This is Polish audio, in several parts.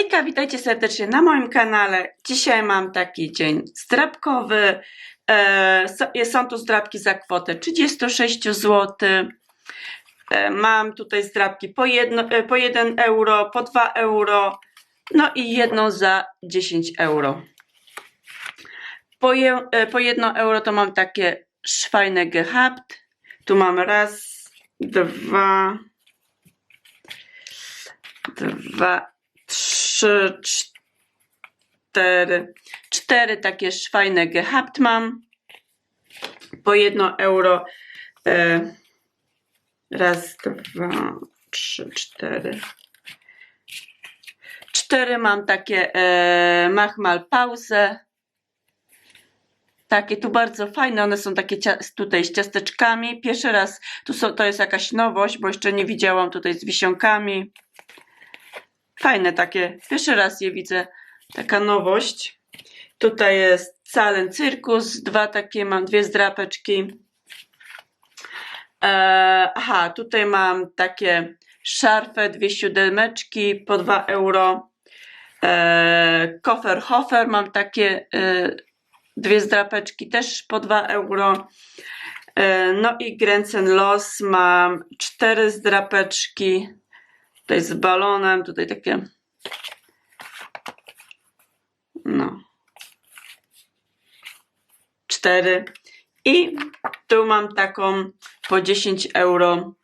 Hejka, witajcie serdecznie na moim kanale. Dzisiaj mam taki dzień zdrabkowy. E, są tu zdrabki za kwotę 36 zł. E, mam tutaj zdrabki po, jedno, e, po 1 euro, po 2 euro, no i jedną za 10 euro. Po, je, po 1 euro to mam takie szwajne gehabt. Tu mam raz, dwa, dwa, trzy, cztery. Cztery takie szwajne gehabt mam. Po jedno euro. E, raz, dwa, trzy, cztery. Cztery mam takie e, machmal pause. Takie tu bardzo fajne, one są takie tutaj z ciasteczkami. Pierwszy raz, tu są, to jest jakaś nowość, bo jeszcze nie widziałam tutaj z wisionkami. Fajne takie, pierwszy raz je widzę, taka nowość. Tutaj jest Calen Circus, dwa takie, mam dwie zdrapeczki. E, aha, tutaj mam takie szarfę, dwie siódemeczki po 2 euro. E, Koferhofer mam takie e, dwie zdrapeczki też po 2 euro. E, no i Grenzen Los mam cztery zdrapeczki. Tutaj z balonem, tutaj takie. No. Cztery. I tu mam taką po 10 euro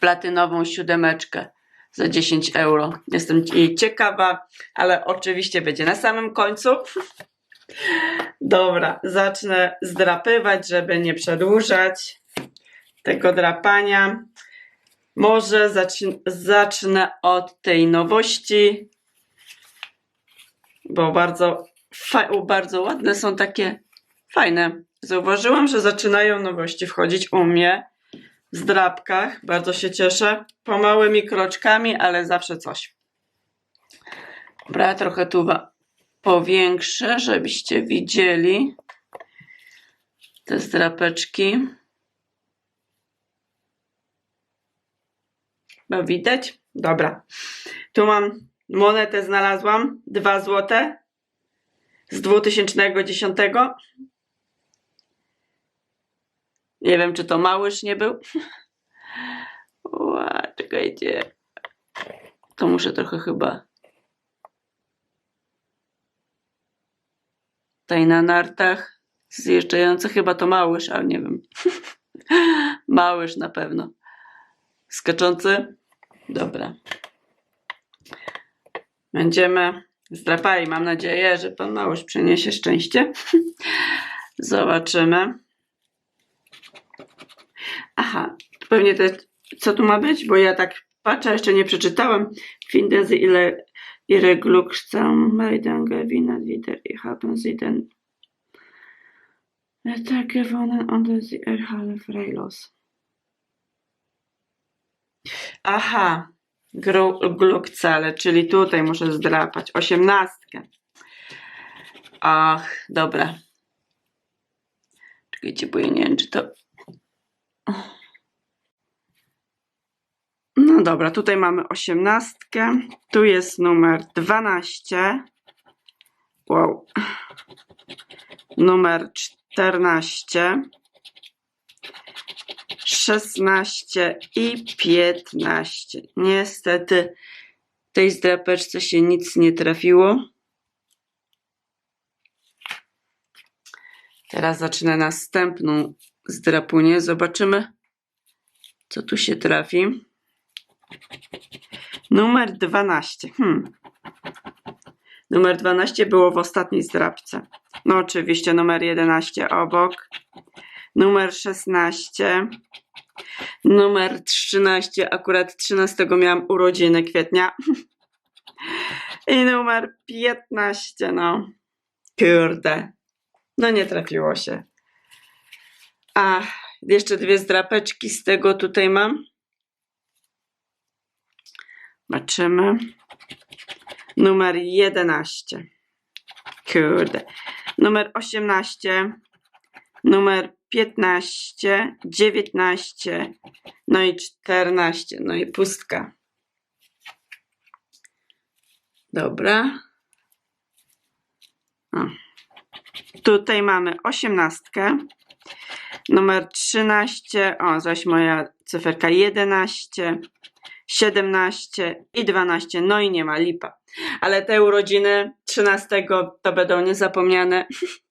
platynową siódemeczkę za 10 euro. Jestem jej ciekawa, ale oczywiście będzie na samym końcu. Dobra, zacznę zdrapywać, żeby nie przedłużać tego drapania. Może zacznę, od tej nowości, bo bardzo, bardzo ładne są takie, fajne. Zauważyłam, że zaczynają nowości wchodzić u mnie w zdrapkach. Bardzo się cieszę. Pomałymi kroczkami, ale zawsze coś. Dobra, trochę tu powiększę, żebyście widzieli te zdrapeczki. Chyba widać? Dobra. Tu mam monetę znalazłam. 2 złote z 2010. Nie wiem, czy to małyż nie był. Ła, czekajcie. To muszę trochę chyba. Tutaj na nartach zjeżdżające. Chyba to małyż, ale nie wiem. małyż na pewno. Skaczący? Dobra. Będziemy zdrapali. Mam nadzieję, że pan Małysz przyniesie szczęście. Zobaczymy. Aha, pewnie te, co tu ma być? Bo ja tak patrzę, jeszcze nie przeczytałam. Finden Sie ile Ihre Glücksammeldung gewinnen wieder. Ich haben Sie den Tag gewonnen und Sie erhalten freilos. Aha, Glukcale, czyli tutaj muszę zdrapać. Osiemnastkę. Ach, dobra. Czekajcie, bo ja nie wiem, czy to... No dobra, tutaj mamy osiemnastkę. Tu jest numer 12. Wow. Numer 14. 16 i 15. Niestety tej zdrapeczce się nic nie trafiło. Teraz zacznę następną zdrapunię. Zobaczymy, co tu się trafi. Numer 12. Hmm. Numer 12 było w ostatniej zdrapce. No oczywiście numer 11 obok. Numer 16. Numer 13. Akurat 13 miałam urodziny kwietnia. I numer 15. No. Kurde. No nie trafiło się. A jeszcze dwie zdrapeczki z tego tutaj mam. Zobaczymy. Numer 11. Kurde. Numer 18. Numer 15, 19, no i 14, no i pustka. Dobra. O. Tutaj mamy osiemnastkę. Numer 13. O, zaś moja cyferka 11. 17 i 12. No i nie ma lipa. Ale te urodziny 13 to będą niezapomniane.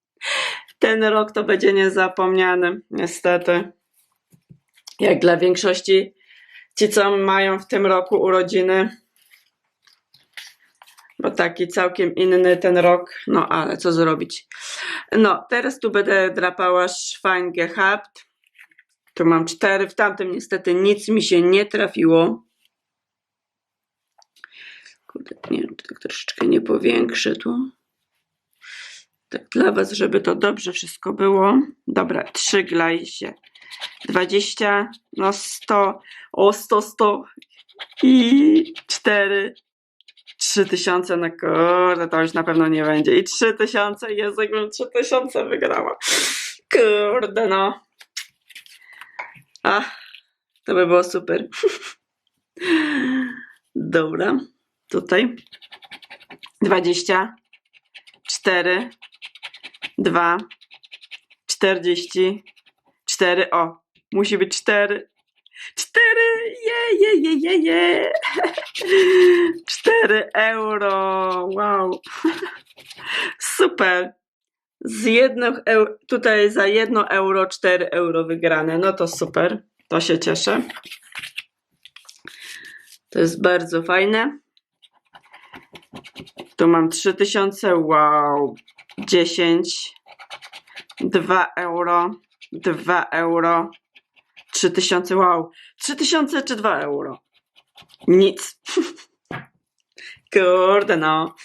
Ten rok to będzie niezapomniany, niestety. Jak dla większości ci, co mają w tym roku urodziny. Bo taki całkiem inny ten rok. No ale co zrobić? No, teraz tu będę drapała Schwein gehabt. Tu mam cztery. W tamtym niestety nic mi się nie trafiło. Kurde, nie wiem, tak troszeczkę nie powiększę tu. Tak dla was, żeby to dobrze wszystko było. Dobra, trzy glajsie. 20, no 100, o 100, 100 i 4, 3000, no kurde, to już na pewno nie będzie. I 3000, Jezu, jakbym 3000 wygrała. Kurde, no. Ach, to by było super. Dobra, tutaj 20, 4, 2, 40, 4, o, musi być 4, 4, je, je, je, je, je. 4 euro, wow, super. Z eu- tutaj za 1 euro 4 euro wygrane, no to super, to się cieszę. To jest bardzo fajne. Tu mam 3000, wow, 10, 2 euro, 2 euro, 3000, wow, 3000 czy 2 euro? Nic. Kurde, no.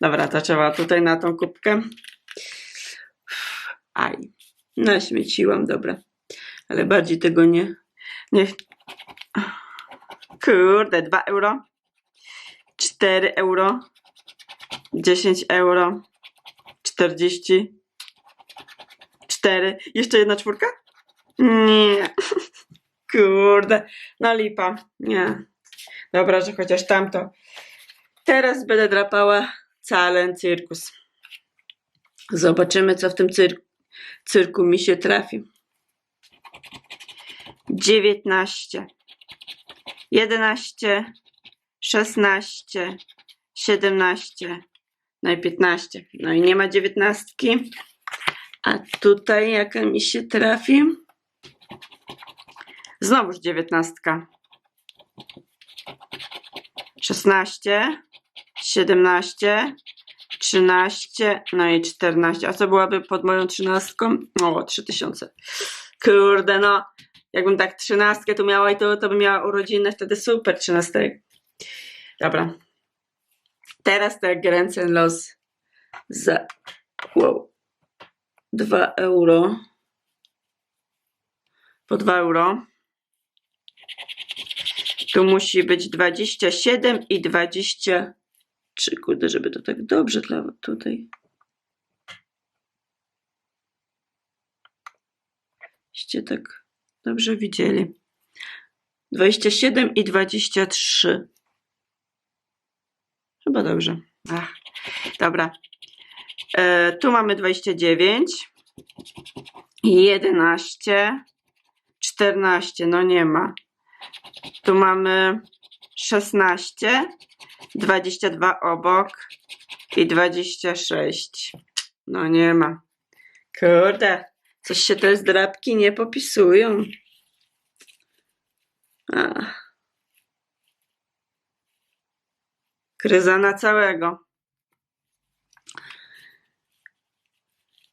Dobra, to trzeba tutaj na tą kubkę. Aj, naśmieciłam, dobra. Ale bardziej tego nie, nie. Kurde, 2 euro, 4 euro, 10 euro, 40, 4, jeszcze jedna czwórka? Nie. Kurde, no lipa, nie. Dobra, że chociaż tamto. Teraz będę drapała cały cyrkus. Zobaczymy, co w tym cyr cyrku mi się trafi. 19, 11, 16, 17, no i 15. No i nie ma dziewiętnastki. A tutaj jaka mi się trafi? Znowuż dziewiętnastka. 16, 17, 13, no i 14. A co byłaby pod moją trzynastką? O, 3000. Kurde, no. Jakbym tak trzynastkę tu miała i to, to bym miała urodziny, wtedy super trzynastek. Dobra. Teraz tak ręce los za wow, 2 euro. Po 2 euro. Tu musi być 27 i 23. Kurde, żeby to tak dobrze dla tutaj. Ście tak dobrze widzieli. 27 i 23. Chyba dobrze. Ach, dobra. E, tu mamy 29, 11, 14, no nie ma. Tu mamy 16, 22 obok i 26. No nie ma. Kurde, coś się te zdrabki nie popisują. Ach. Kryza na całego.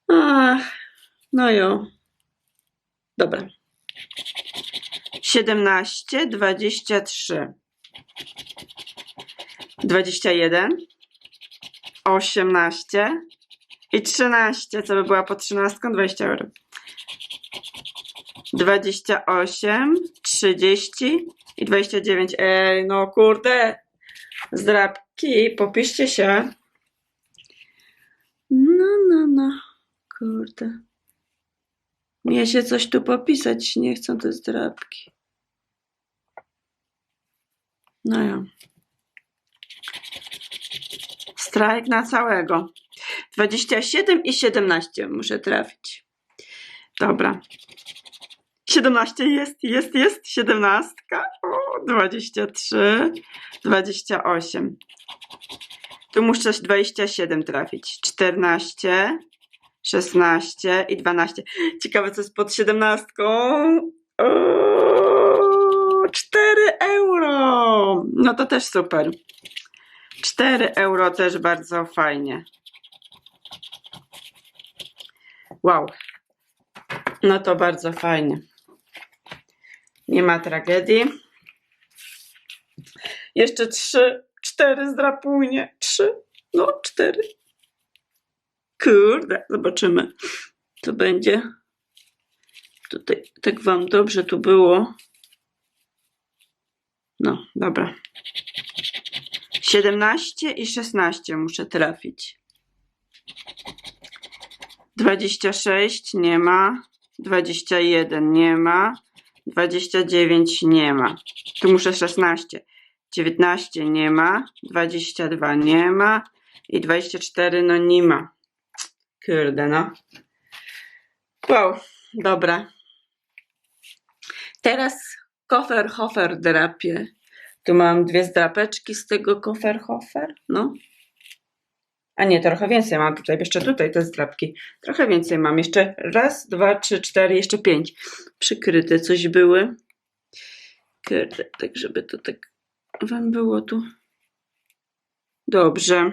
Ach, no jo. Dobra. 17, 23, 21, 18 i 13, co by była po 13, 20 euro. 28, 30 i 29. Ej, no kurde. Zdrabki, popiszcie się. No, no, no. Kurde. Mnie się coś tu popisać nie chcą te zdrabki. No ja. Strajk na całego. 27 i 17 muszę trafić. Dobra. 17 jest, jest, jest. 17. O, 23, 28. Tu muszę 27 trafić. 14, 16 i 12. Ciekawe, co jest pod 17. O, 4 euro. No to też super. 4 euro też bardzo fajnie. Wow. No to bardzo fajnie. Nie ma tragedii. Jeszcze trzy, cztery zdrapujnie. Trzy, no cztery. Kurde, zobaczymy. Co będzie. Tutaj tak wam dobrze tu było. No, dobra. 17 i 16 muszę trafić. 26 nie ma. 21 nie ma. 29 nie ma. Tu muszę 16. 19 nie ma. 22 nie ma. I 24 no nie ma. Kurde no. Wow, dobra. Teraz koferhofer drapie. Tu mam dwie zdrapeczki z tego koferhofer. No. A nie, trochę więcej mam tutaj. Jeszcze tutaj te zdrapki. Trochę więcej mam. Jeszcze raz, dwa, trzy, cztery, jeszcze pięć. Przykryte coś były. Kurde, tak żeby to tak wam było tu dobrze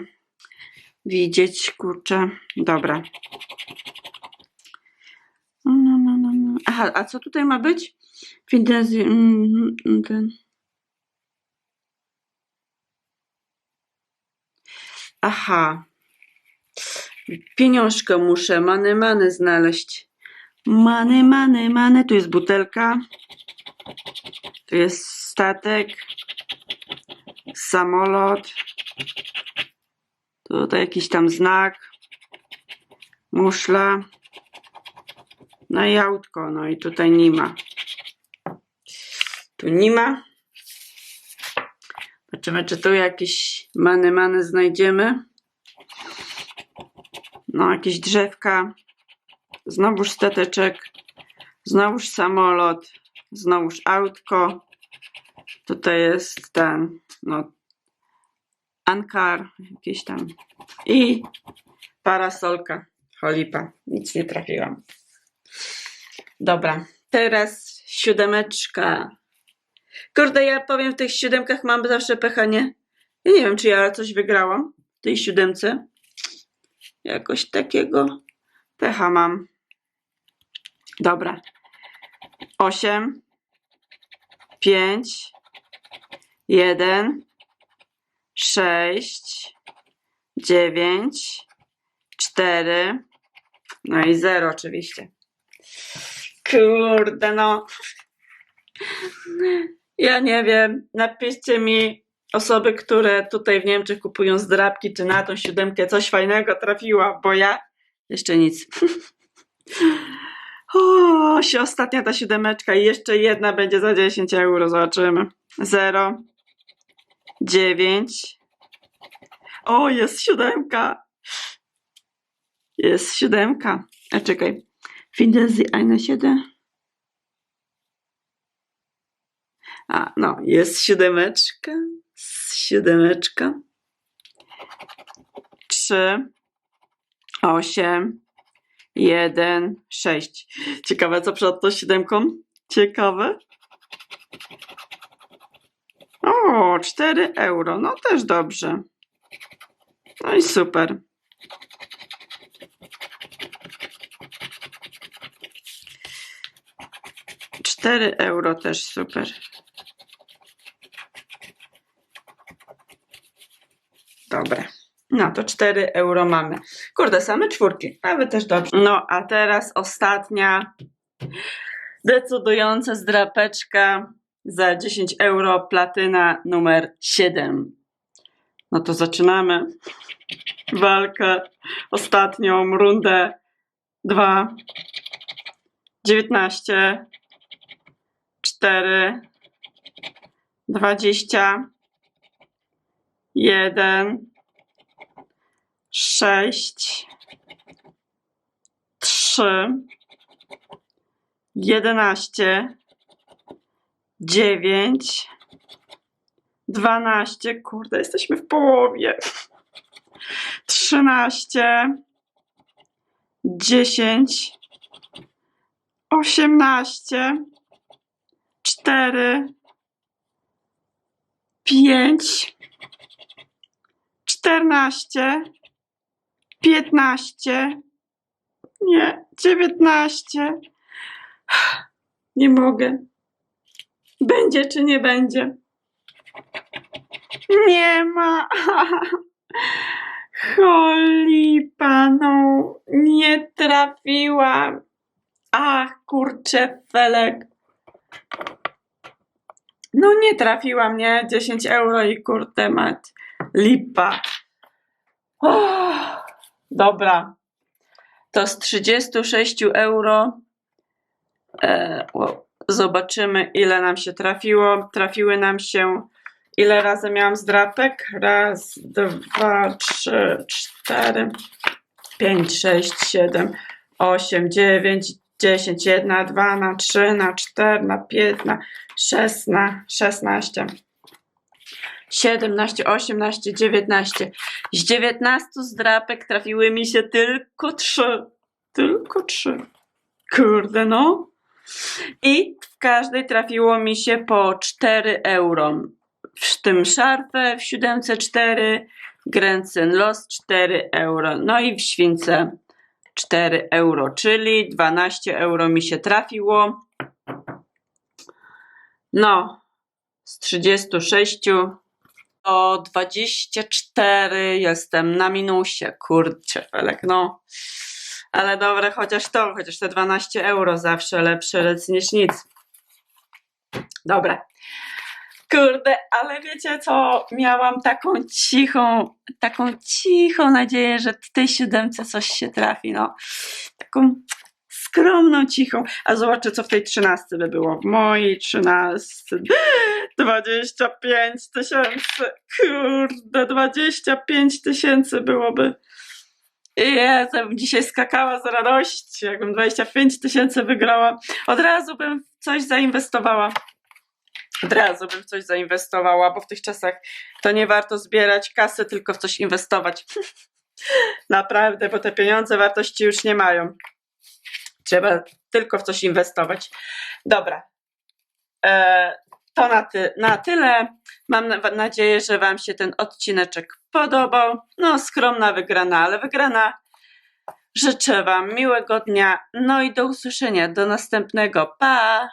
widzieć, kurczę. Dobra. No, no, no, no, no. Aha, a co tutaj ma być? Fintezji, mm, mm, ten. Aha. Pieniążkę muszę, many, many znaleźć. Many, many, many. Tu jest butelka. Tu jest statek. Samolot. Tutaj jakiś tam znak. Muszla. No i autko. No i tutaj nie ma. Tu nie ma. Zobaczymy, czy tu jakieś many, many znajdziemy. No, jakieś drzewka. Znowuż stateczek. Znowuż samolot. Znowuż autko. Tutaj jest ten, no, ankar, jakieś tam. I parasolka. Cholipa. Nic nie trafiłam. Dobra, teraz siódemeczka. Kurde, ja powiem, w tych siódemkach mam zawsze pecha, nie? Ja nie wiem, czy ja coś wygrałam w tej siódemce. Jakoś takiego pecha mam. Dobra. Osiem. Pięć. Jeden. Sześć. Dziewięć. Cztery. No i zero oczywiście. Kurde, no. Ja nie wiem. Napiszcie mi osoby, które tutaj w Niemczech kupują zdrabki, czy na tą siódemkę coś fajnego trafiła, bo ja jeszcze nic. O, się ostatnia ta siódemeczka i jeszcze jedna będzie za 10 euro, zobaczymy. 0, 9. O, jest siódemka. Jest siódemka. A czekaj. Finden Sie eine siedem? A, no, jest siódemeczka. Siódemeczka. Trzy, osiem, jeden, sześć. Ciekawe, co przed tą siódemką? Ciekawe. O, 4 euro. No też dobrze. No i super. Cztery euro też super. Dobra. No to 4 euro mamy. Kurde, same czwórki. Nawet też dobrze. No a teraz ostatnia decydująca zdrapeczka za 10 euro platyna numer 7. No to zaczynamy walkę. Ostatnią rundę. 2 19 4 20 1 sześć, trzy, jedenaście, dziewięć, dwanaście. Kurde, jesteśmy w połowie. Trzynaście, dziesięć, osiemnaście, cztery, pięć, czternaście, piętnaście, nie, dziewiętnaście. Nie mogę. Będzie czy nie będzie? Nie ma. Cholipa, nie trafiłam. Ach, kurczę, felek. No nie trafiłam, nie? 10 euro i kurde mać. Lipa. Oh, dobra. To z 36 euro e, wow, zobaczymy ile nam się trafiło. Trafiły nam się ile razy miałam zdrapek? Raz, dwa, trzy, cztery, pięć, sześć, siedem, osiem, dziewięć, dziesięć, jedna, dwa, na trzy, na cztery, na pięć, na sześć, na szesnaście. 17, 18, 19. Z 19 zdrapek trafiły mi się tylko trzy. Tylko trzy. Kurde, no. I w każdej trafiło mi się po 4 euro. W tym szarfę w siódemce 4, Gręcyn Los 4 euro. No i w śwince 4 euro, czyli 12 euro mi się trafiło. No, z 36 o 24 jestem na minusie. Kurczę, Felek, no. Ale dobre, chociaż to, chociaż te 12 euro zawsze lepsze niż nic. Dobra. Kurde, ale wiecie co? Miałam taką cichą, taką cichą nadzieję, że w tej siódemce coś się trafi, no. Taką skromną, cichą. A zobaczę, co w tej trzynastce by było. W mojej trzynastce 25 tysięcy. Kurde, 25 tysięcy byłoby. Jezu, bym dzisiaj skakała z radości, jakbym 25 tysięcy wygrała. Od razu bym w coś zainwestowała. Od razu bym w coś zainwestowała, bo w tych czasach to nie warto zbierać kasy, tylko w coś inwestować. Naprawdę, bo te pieniądze wartości już nie mają. Trzeba tylko w coś inwestować. Dobra. E, to na, ty, na tyle. Mam na, nadzieję, że Wam się ten odcineczek podobał. No, skromna wygrana, ale wygrana. Życzę Wam miłego dnia. No i do usłyszenia. Do następnego. Pa!